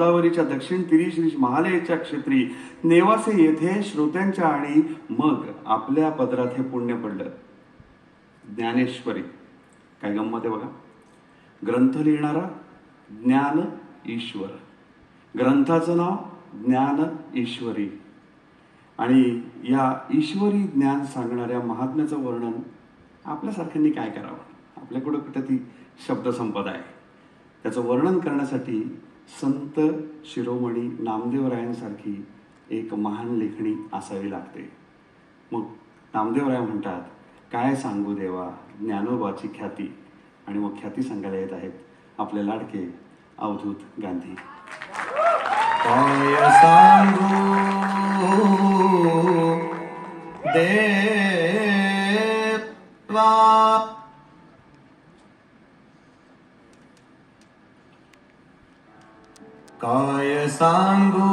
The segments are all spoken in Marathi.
गोदावरीच्या दक्षिण तीरी श्री महालयाच्या क्षेत्री नेवासे येथे श्रोत्यांच्या आणि मग आपल्या पदरात हे पुण्य पडलं. ज्ञानेश्वरी काय गंमत आहे बघा. ग्रंथ लिहिणारा ज्ञान ईश्वर. ग्रंथाचं नाव ज्ञान ईश्वरी. आणि या ईश्वरी ज्ञान सांगणाऱ्या महात्म्याचं वर्णन आपल्यासारख्यांनी काय करावं? आपल्याकडं कुठं ती शब्दसंपदा आहे. त्याचं वर्णन करण्यासाठी संत शिरोमणी नामदेवरायांसारखी एक महान लेखणी असावी लागते. मग नामदेवराय म्हणतात काय सांगू देवा ज्ञानोबाची ख्याती. आणि मग ख्याती सांगायला येत आहेत आपले लाडके अवधूत गांधी. काय सांगू दे काय सांगू?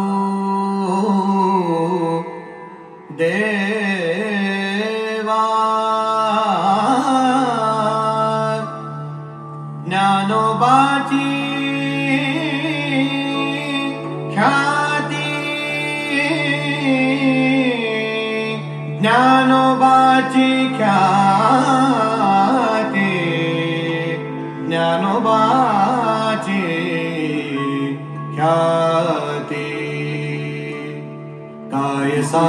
देवा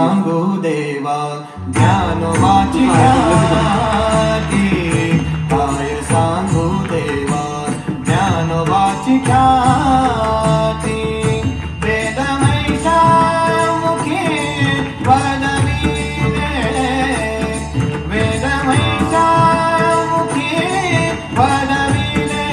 सांगू देवा ज्ञानोबाची ख्याती. काय सांगू देवा ज्ञानोबाची ख्याती. वेदमैषामुखी वदविले वेदमैषामुखी वदविले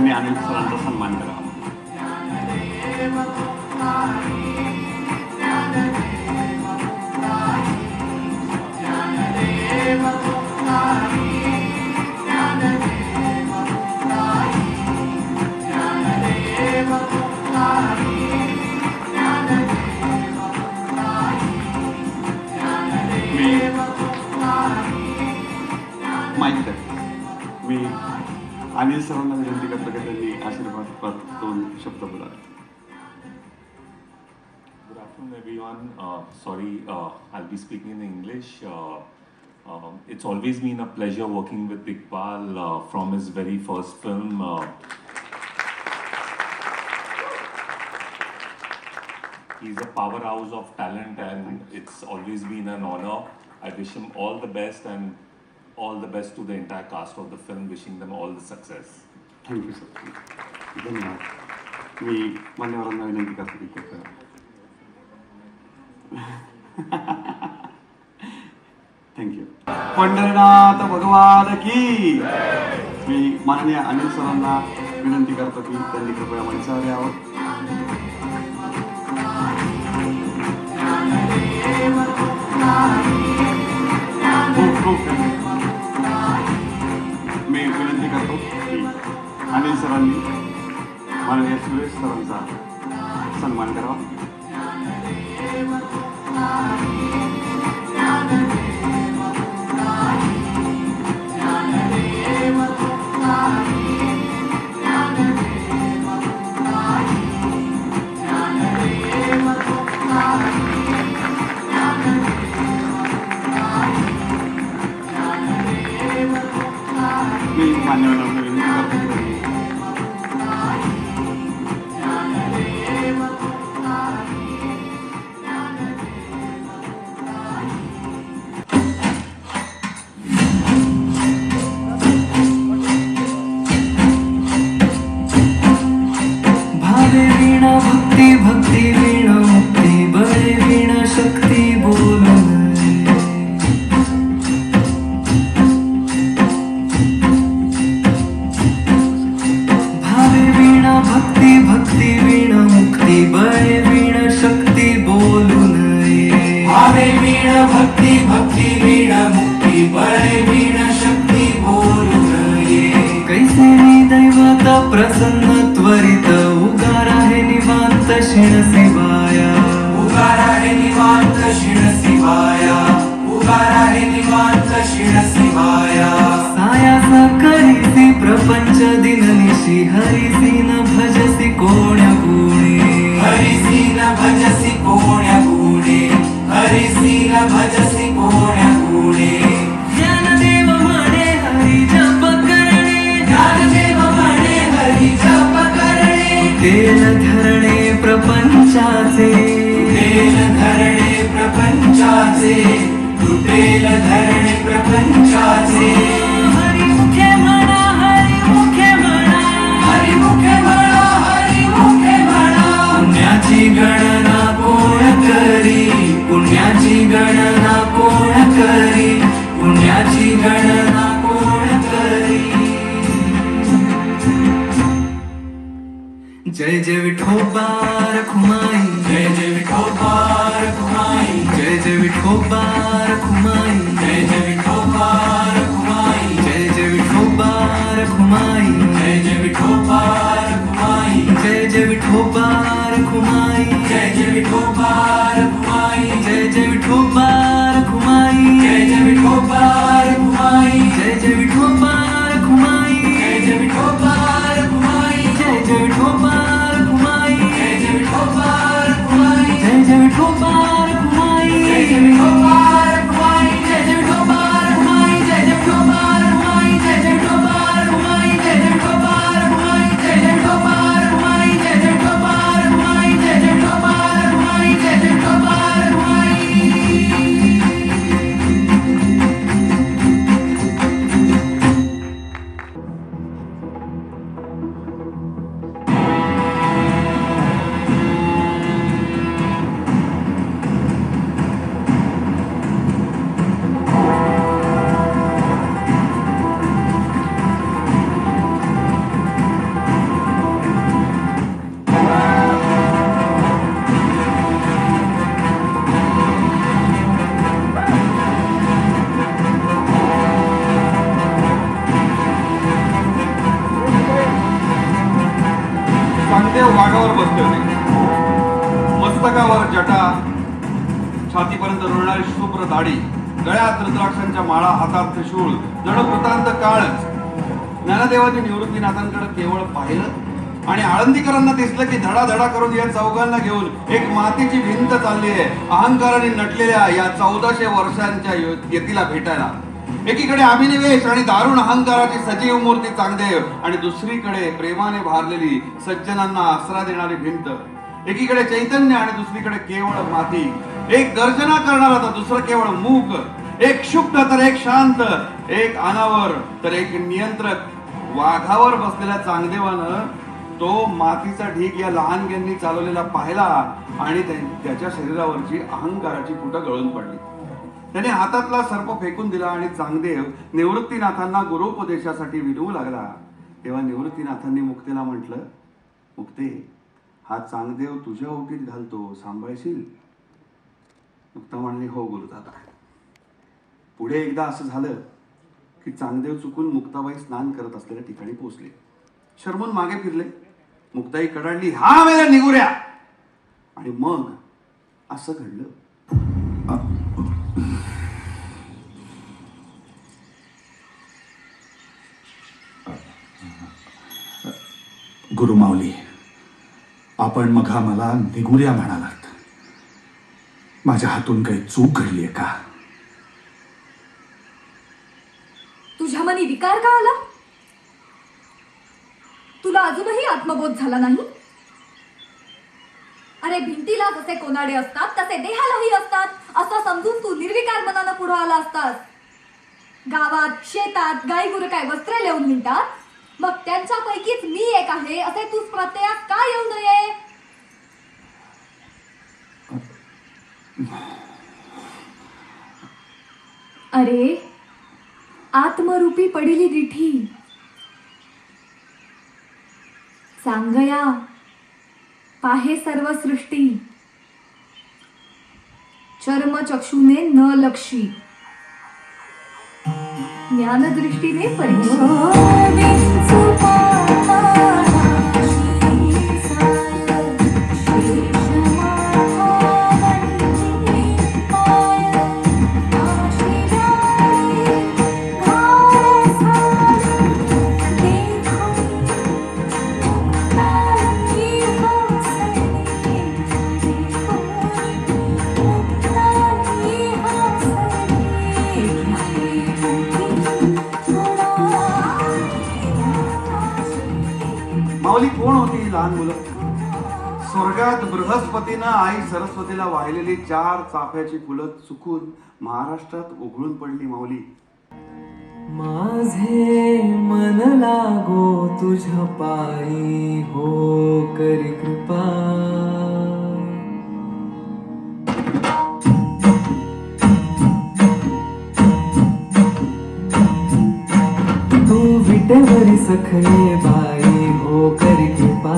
मी आनंद सरांचा सन्मान करा Thank you. अनिल सरांना विनंती करतो की त्यांनी आशीर्वाद दोन शब्द बोला Good afternoon, everyone. Uh, sorry, uh, I'll be speaking in English. Uh, um, it's always been a pleasure working with Iqbal uh, from his very first film. Uh, he's a powerhouse of talent, and it's always been an honor. I wish him all the best and all the best to the entire cast of the film, wishing them all the success. Thank you sir धन्यवाद मी मान्यवरांना विनंती करतो की थँक्यू पंढरनाथ भगवान की मी माननीय अनिल सरांना विनंती करतो की त्यांनी कृपया मंचावर यावं खूप खूप thank you. मी विनंती करतो की अनिल शुभ्र दाढी गळ्यात रुद्राक्षांच्या माळा हातात त्रिशूळ जण वृत्तांत काळच ज्ञानदेवाची निवृत्तीनाथांकडे केवळ पाहिलं. आणि आळंदीकरांना दिसलं की धडाधडा करून या चौघांना घेऊन एक मातीची भिंत चालली आहे. अहंकाराने नटलेल्या या चौदाशे वर्षांच्या यतीला भेटायला. एकीकडे अभिनिवेश आणि दारुण अहंकाराची सजीव मूर्ती चांगदेव आणि दुसरीकडे प्रेमाने भारलेली सज्जनांना आसरा देणारी भिंत. एकीकडे चैतन्य आणि दुसरीकडे केवळ माती. एक गर्जना करणारा तर दुसरं केवळ मूक. एक शुद्ध तर एक शांत एक अनावर तर एक नियंत्रक. वाघावर बसलेल्या चांगदेवानं तो मातीचा ढीग या लहानग्यांनी चालवलेला पाहिला आणि त्याच्या शरीरावरची अहंकाराची फुटं गळून पडली. त्याने हातातला सर्प फेकून दिला आणि चांगदेव निवृत्तीनाथांना गुरुपदेशासाठी विनवू लागला. तेव्हा निवृत्तीनाथांनी मुक्तेला म्हटलं मुक्ते हा चांगदेव तुझ्या ओटीत घालतो सांभाळशील? मुक्ता म्हणली हो गुरुदादा. पुढे एकदा असं झालं की चांगदेव चुकून मुक्ताबाई स्नान करत असलेल्या ठिकाणी पोहोचले. शर्मून मागे फिरले. मुक्ताई कडाडली हा मेला निगुऱ्या आणि मग असं घडलं. गुरुमाऊली आपण मग मला निगुऱ्या म्हणाला. माझ्या हातून काही चूक घडली का? तुझ्या मनी विकार का आला? तुला अजूनही आत्मबोध झाला नाही? अरे भिंतीला जसे कोनाडे असतात तसे देहालाही असतात. असं समजून तू निर्विकार मनानं पुढे आला असतास. गावात शेतात गाई गुरु काय वस्त्र लिहून मिळतात मग त्यांच्यापैकीच मी एक आहे असे तू प्रत्ययात का येऊ नये? अरे आत्मरूपी पडिली दिठी सांगया पाहे सर्व सृष्टी चर्मचक्षुने न लक्षी ज्ञानदृष्टीने लहान मुलं. स्वर्गात बृहस्पतीनं आई सरस्वतीला वाहिलेली चार चाफ्याची फुलं चुकून महाराष्ट्रात उघडून पडली माऊली. माझे मन लागो तुझ्या पायी हो करी कृपा. तू विटेवरी सखले बाई हो करी कृपा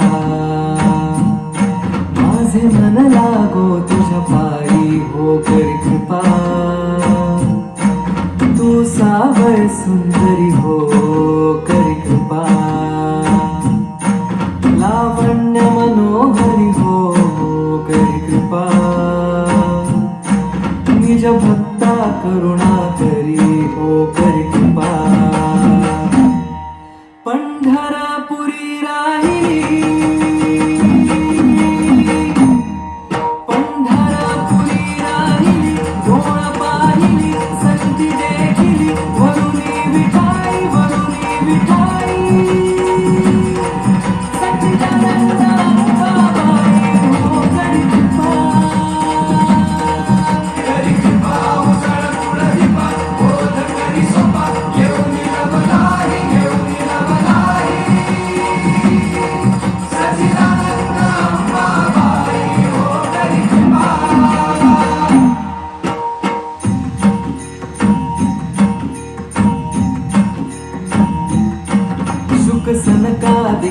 माझे मन लागो तुझ्या पायी हो कर कृपा. तू सावळ सुंदरी हो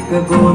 the boy.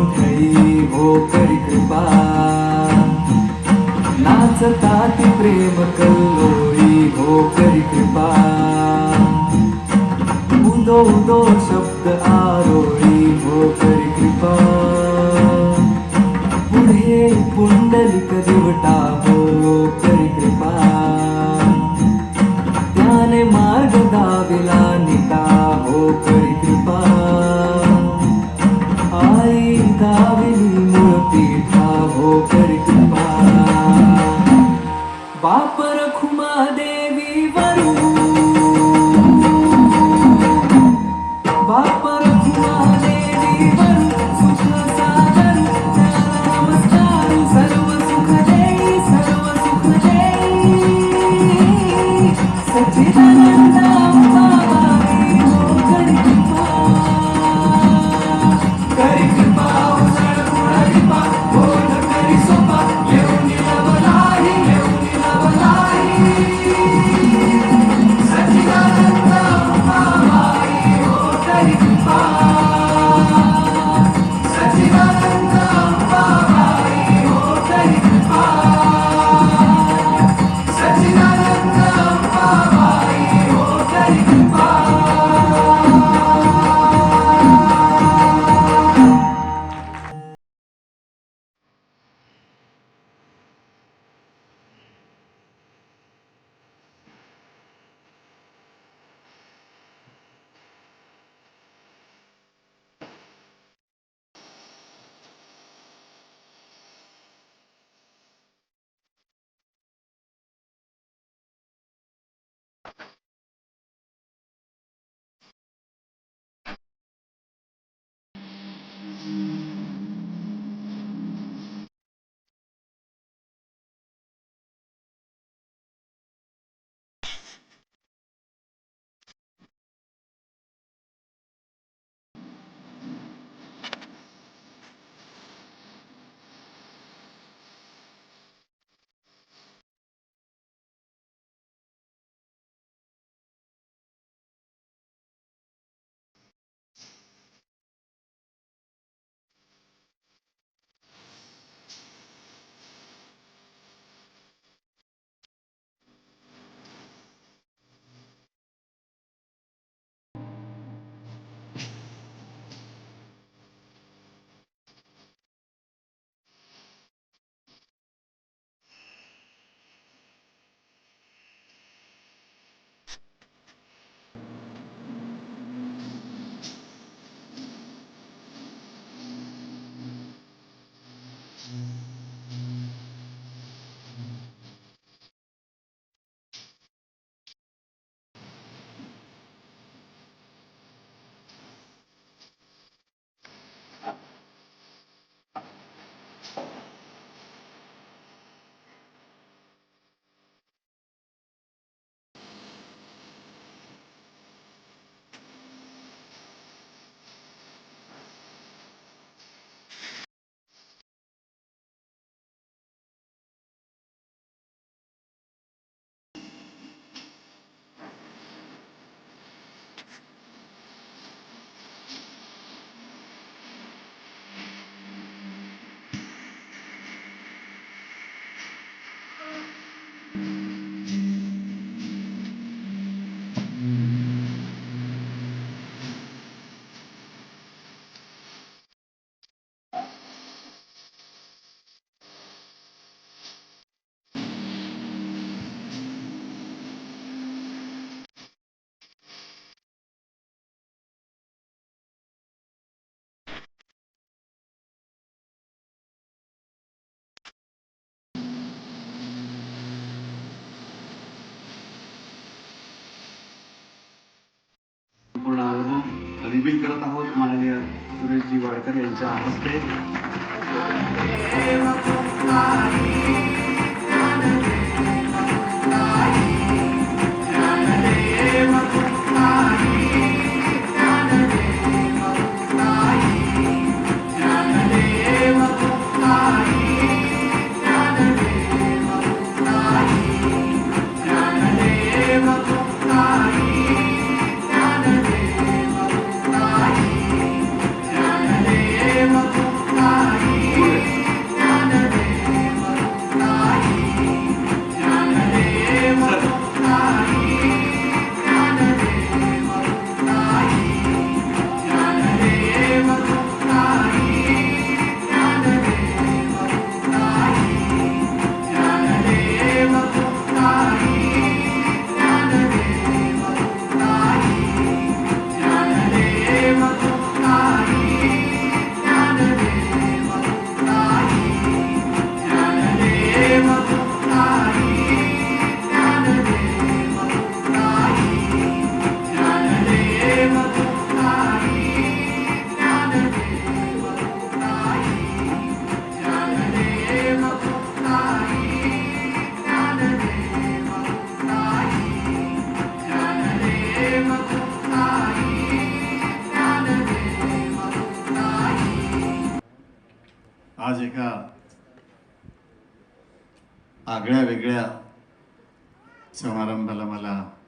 अल्बम रिव्हील करत आहोत माननीय सुरेशजी वाडकर यांच्या हस्ते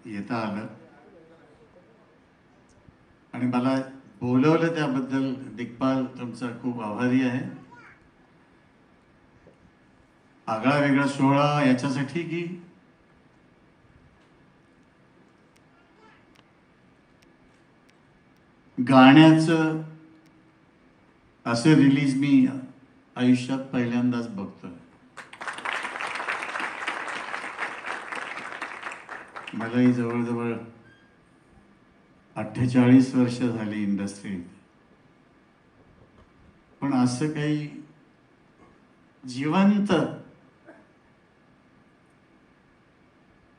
येता आलं आणि मला बोलवलं त्याबद्दल दिग्पाल तुमचा खूप आभारी आहे. आगळा वेगळा सोहळा याच्यासाठी की? गाण्याचं असे रिलीज मी आयुष्यात पहिल्यांदाच बघतोय. मलाही जवळजवळ अठ्ठेचाळीस वर्ष झाली इंडस्ट्रीत पण असं काही जिवंत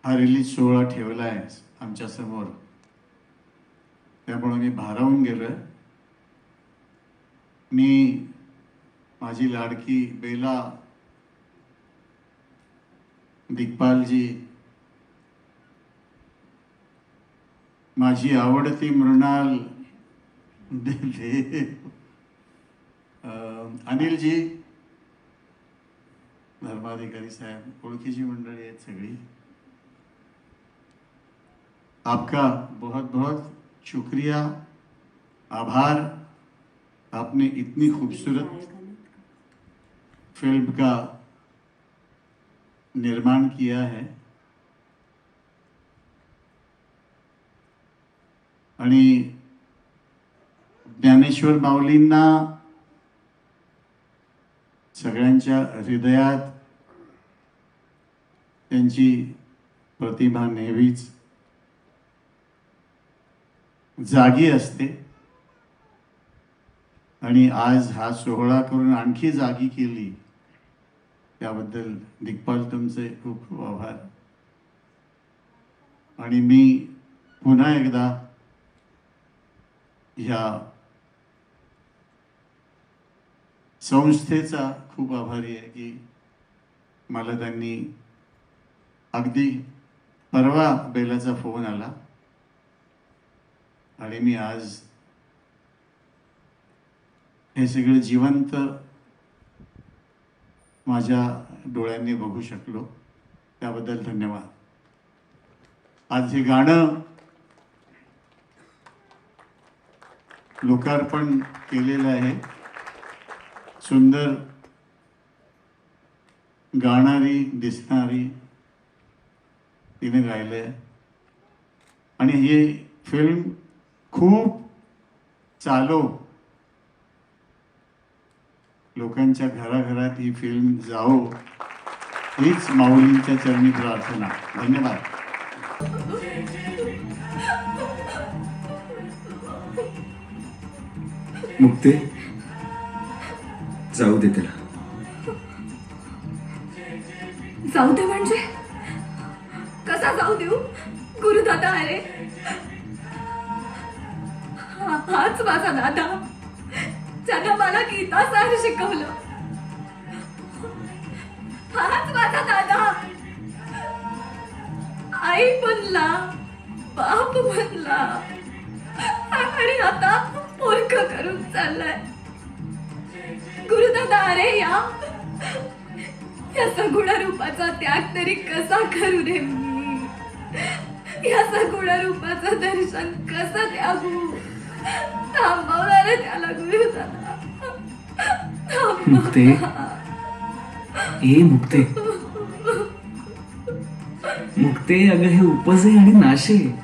हा रिलीज सोहळा ठेवला आहे आमच्यासमोर. त्यामुळे मी भारावून गेलो मी माझी लाडकी बेला दिग्पालजी माझी आवडती मृणाल अं, अनिलजी. धर्माधिकारी साहेब ओळखीची मंडळी आहेत सगळी. आपका बहुत बहुत शुक्रिया. आभार. आपने इतनी खूबसूरत फ़िल्म का निर्माण किया है. आणि ज्ञानेश्वर माऊलींना सगळ्यांच्या हृदयात त्यांची प्रतिभा नेहमीच जागी असते. आणि आज हा सोहळा करून आणखी जागी केली त्याबद्दल दिग्पाल तुमचे खूप खूप आभार. आणि मी पुन्हा एकदा ह्या संस्थेचा खूप आभारी आहे की मला त्यांनी अगदी परवा बेलाचा फोन आला. आणि मी आज हे सगळं जिवंत माझ्या डोळ्यांनी बघू शकलो. त्याबद्दल धन्यवाद. आज हे गाणं लोकार्पण केलेलं आहे. सुंदर गाणारी दिसणारी तिने गायलंय. आणि ही फिल्म खूप चालो. लोकांच्या घराघरात ही फिल्म जाओ हीच माऊलींच्या चरणी प्रार्थना. धन्यवाद. मुक्ते जाऊ दे त्याला. जाऊ दे म्हणजे? कसा जाऊ देऊ? गुरुदादा अरे हाच माझा दादा. ज्यानं मला गीता सार शिकवलं. हाच माझा दादा. आई बनला बाप बनला. आणि आता मूर्ख करून चाललाय. गुरुदादा अरे या. या सगुण रूपाचा त्याग तरी कसा करू रे मी? या सगुण रूपाचं दर्शन कसं द्यावू? थांबवणार त्याला गुरुदादा. मुक्ते. ए मुक्ते. मुक्ते अगं हे उपजे आणि नाशे.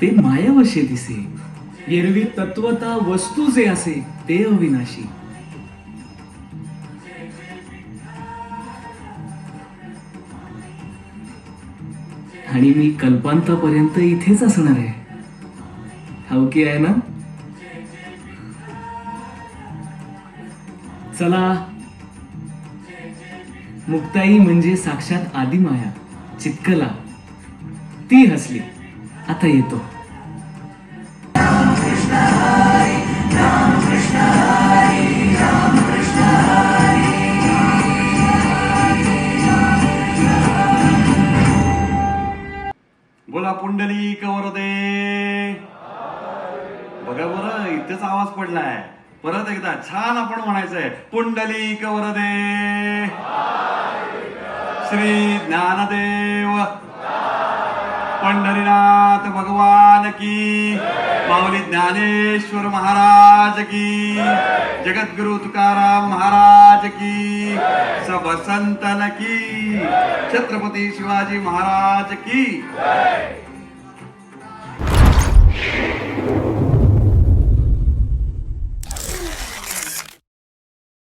ते मायावशे दिसे. एरवी तत्वता वस्तू जे असे ते अविनाशी. आणि मी कल्पांतापर्यंत इथेच असणार आहे. ठाऊकी आहे ना? चला. मुक्ताई म्हणजे साक्षात आदिमाया चित्कला. ती हसली. आता येतो. बोला पुंडली कवरदे. बघा बरं इथेच आवाज पडलाय. परत एकदा छान आपण म्हणायचंय पुंडली कवरदे. श्री ज्ञानदेव. पंढरीनाथ भगवान की। माऊली ज्ञानेश्वर महाराज की। जगद्गुरु तुकाराम महाराज की। सब संतन की। छत्रपती शिवाजी महाराज की।